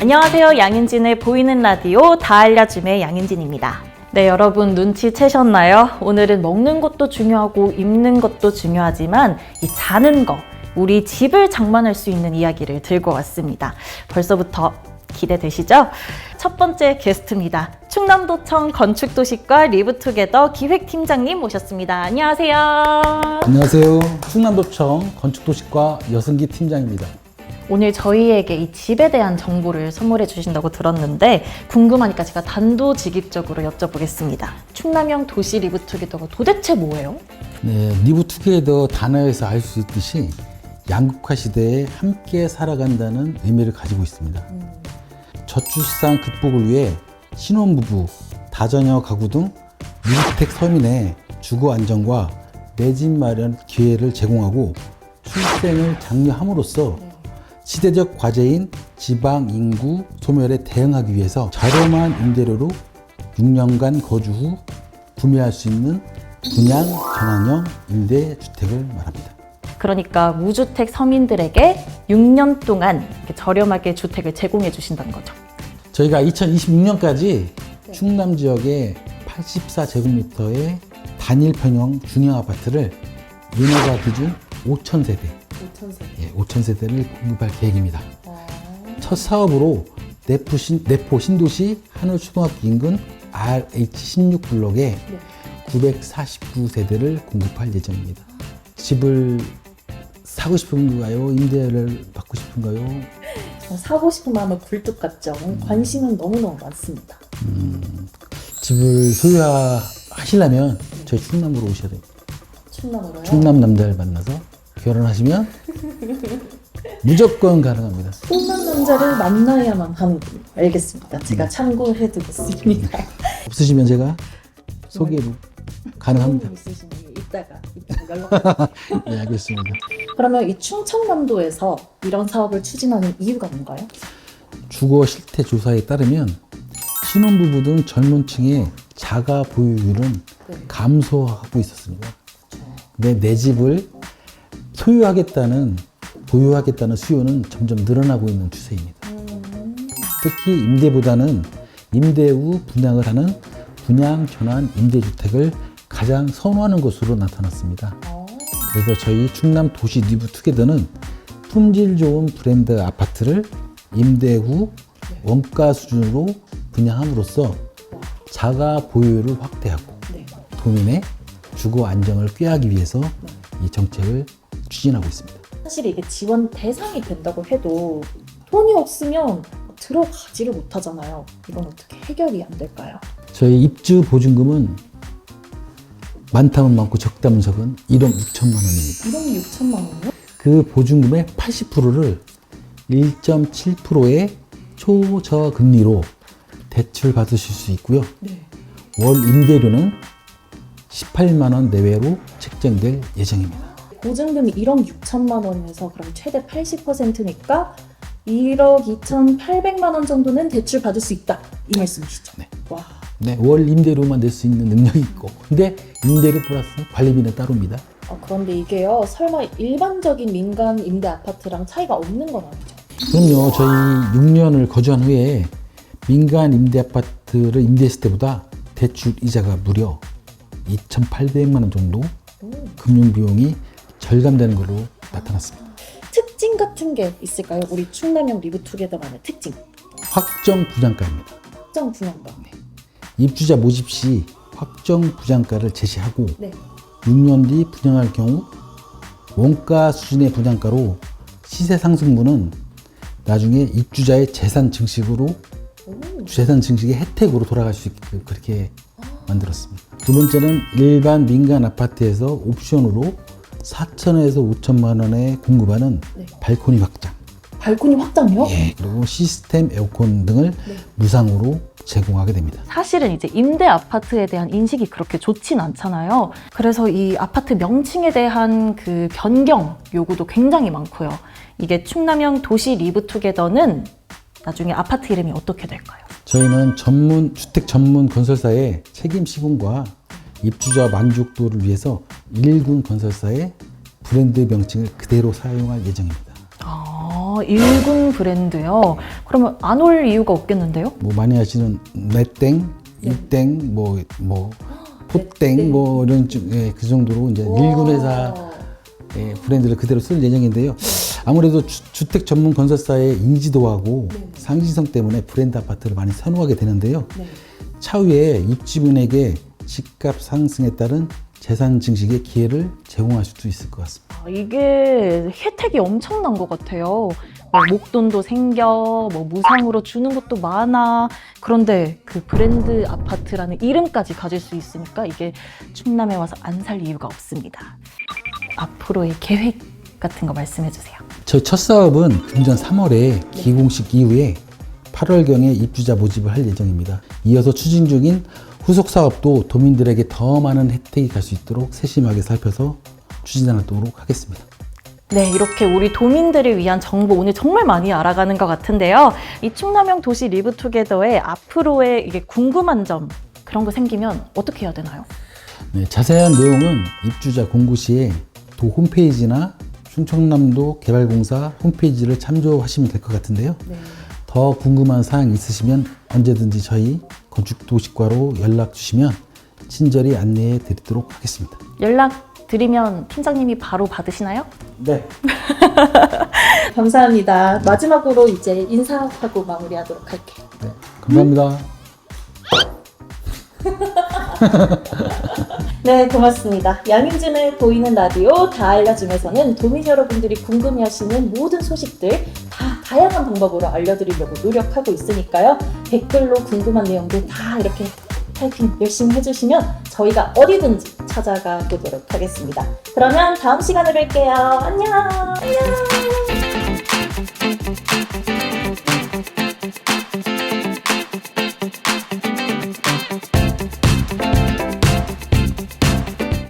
안녕하세요. 양윤진의 보이는 라디오 다 알려줌의 양윤진입니다. 네, 여러분 눈치채셨나요? 오늘은 먹는 것도 중요하고 입는 것도 중요하지만 이 자는 거, 우리 집을 장만할 수 있는 이야기를 들고 왔습니다. 벌써부터 기대되시죠? 첫 번째 게스트입니다. 충남도청 건축도시과 리브투게더 기획팀장님 모셨습니다. 안녕하세요. 안녕하세요. 충남도청 건축도시과 여승기 팀장입니다. 오늘 저희에게 이 집에 대한 정보를 선물해 주신다고 들었는데 궁금하니까 제가 단도직입적으로 여쭤보겠습니다. 충남형 도시 리브투게더가 도대체 뭐예요? 네, 리브 투게더 단어에서 알 수 있듯이 양극화 시대에 함께 살아간다는 의미를 가지고 있습니다. 저출산 극복을 위해 신혼부부, 다자녀 가구 등 무주택 서민의 주거 안정과 내 집 마련 기회를 제공하고 출생을 장려함으로써 시대적 과제인 지방 인구 소멸에 대응하기 위해서 저렴한 임대료로 6년간 거주 후 구매할 수 있는 분양 전환형 임대 주택을 말합니다. 그러니까 무주택 서민들에게 6년 동안 저렴하게 주택을 제공해 주신다는 거죠. 저희가 2026년까지 충남 지역의 84제곱미터의 단일 평형 중형 아파트를 인허가 기준 5천 세대, 5,000세. 예, 5천 세대를 공급할 계획입니다. 첫 사업으로 내포, 신, 내포 신도시 한울초등학교 인근 RH16 블록에 949세대를 공급할 예정입니다. 집을 사고 싶은가요? 임대를 받고 싶은가요? 사고 싶은 마음은 굴뚝 같죠. 관심은 너무너무 많습니다. 집을 소유하시려면 저희 충남으로 오셔야 됩니다. 충남으로요. 충남 남자를 만나서 결혼하시면 무조건 가능합니다. 충남 남자를 만나야만 하는군요. 알겠습니다. 제가 참고해 두겠습니다. 없으시면 제가 소개로 가능합니다. 있으시면 이따가 이따가 연락. 네, 알겠습니다. 그러면 이 충청남도에서 이런 사업을 추진하는 이유가 뭔가요? 주거 실태 조사에 따르면 신혼부부 등 젊은 층의 자가 보유율은 네. 감소하고 있었습니다. 근데 내 집을 소유하겠다는 보유하겠다는 수요는 점점 늘어나고 있는 추세입니다. 특히 임대보다는 임대 후 분양을 하는 분양 전환 임대주택을 가장 선호하는 것으로 나타났습니다. 그래서 저희 충남 도시 리브 투게더는 품질 좋은 브랜드 아파트를 임대 후 원가 수준으로 분양함으로써 자가 보유율을 확대하고 네. 도민의 주거 안정을 꾀하기 위해서 이 정책을 추진하고 있습니다. 사실 이게 지원 대상이 된다고 해도 돈이 없으면 들어가지를 못하잖아요. 이건 어떻게 해결이 안 될까요? 저희 입주 보증금은 많다면 많고 적다면 적은 1억 6천만 원입니다. 1억 6천만 원이요? 그 보증금의 80%를 1.7%의 초저금리로 대출 받으실 수 있고요. 네. 월 임대료는 18만 원 내외로 책정될 예정입니다. 보증금이 1억 6천만 원에서 그럼 최대 80%니까 1억 2,800만 원 정도는 대출 받을 수 있다 이 말씀이시죠? 네. 와, 네, 월 임대료만 낼 수 있는 능력이 있고, 근데 임대료 플러스 관리비는 따로입니다. 어, 그런데 이게요 설마 일반적인 민간 임대 아파트랑 차이가 없는 건 아니죠? 그럼요, 저희 6년을 거주한 후에 민간 임대 아파트를 임대했을 때보다 대출 이자가 무려 2,800만 원 정도 금융 비용이 절감되는 걸로 나타났습니다. 특징 같은 게 있을까요? 우리 충남형 리브투게더만의 특징 확정 분양가입니다. 특정 분양가 입주자 모집 시 확정 분양가를 제시하고 네. 6년 뒤 분양할 경우 원가 수준의 분양가로 시세 상승분은 나중에 입주자의 재산 증식으로 오, 재산 증식의 혜택으로 돌아갈 수 있게 그렇게 만들었습니다. 두 번째는 일반 민간 아파트에서 옵션으로 4천에서 5천만 원에 공급하는 네. 발코니 확장, 발코니 확장이요? 예, 그리고 시스템 에어컨 등을 무상으로 제공하게 됩니다. 사실은 이제 임대 아파트에 대한 인식이 그렇게 좋진 않잖아요. 그래서 이 아파트 명칭에 대한 그 변경 요구도 굉장히 많고요. 이게 충남형 도시 리브 투게더는 나중에 아파트 이름이 어떻게 될까요? 저희는 전문 주택 전문 건설사의 책임 시공과 입주자 만족도를 위해서 일군 건설사의 브랜드 명칭을 그대로 사용할 예정입니다. 아, 일군 브랜드요? 그러면 안 올 이유가 없겠는데요? 뭐 많이 하시는 내땡, 이땡, 뭐, 뭐, 포땡, 뭐 이런 쪽, 예, 그 정도로 이제 일군 회사 예, 브랜드를 그대로 쓸 예정인데요. 아무래도 주, 택 전문 건설사의 인지도하고 상징성 때문에 브랜드 아파트를 많이 선호하게 되는데요. 네. 차후에 입주민에게 집값 상승에 따른 재산 증식의 기회를 제공할 수도 있을 것 같습니다. 아, 이게 혜택이 엄청난 것 같아요. 뭐 목돈도 생겨, 뭐 무상으로 주는 것도 많아. 그런데 그 브랜드 아파트라는 이름까지 가질 수 있으니까 이게 충남에 와서 안 살 이유가 없습니다. 앞으로의 계획 같은 거 말씀해 주세요. 저희 첫 사업은 금년 3월에 기공식 이후에 8월경에 입주자 모집을 할 예정입니다. 이어서 추진 중인 후속 사업도 도민들에게 더 많은 혜택이 갈 수 있도록 세심하게 살펴서 추진하도록 하겠습니다. 네, 이렇게 우리 도민들을 위한 정보 오늘 정말 많이 알아가는 것 같은데요. 이 충남형 도시 리브투게더의 앞으로의 이게 궁금한 점 그런 거 생기면 어떻게 해야 되나요? 네, 자세한 내용은 입주자 공고 시에 도 홈페이지나 충청남도 개발공사 홈페이지를 참조하시면 될 것 같은데요. 더 궁금한 사항 있으시면 언제든지 저희 건축도시과로 연락 주시면 친절히 안내해 드리도록 하겠습니다. 연락 드리면 팀장님이 바로 받으시나요? 네. 감사합니다. 마지막으로 이제 인사하고 마무리하도록 할게요. 네, 감사합니다. 네, 고맙습니다. 양인진의 보이는 라디오 다 알려줌에서는 도민 여러분들이 궁금해하시는 모든 소식들 다 다양한 방법으로 알려드리려고 노력하고 있으니까요. 댓글로 궁금한 내용들 다 이렇게 타이핑 열심히 해주시면 저희가 어디든지 찾아가 보도록 하겠습니다. 그러면 다음 시간에 뵐게요. 안녕! 안녕!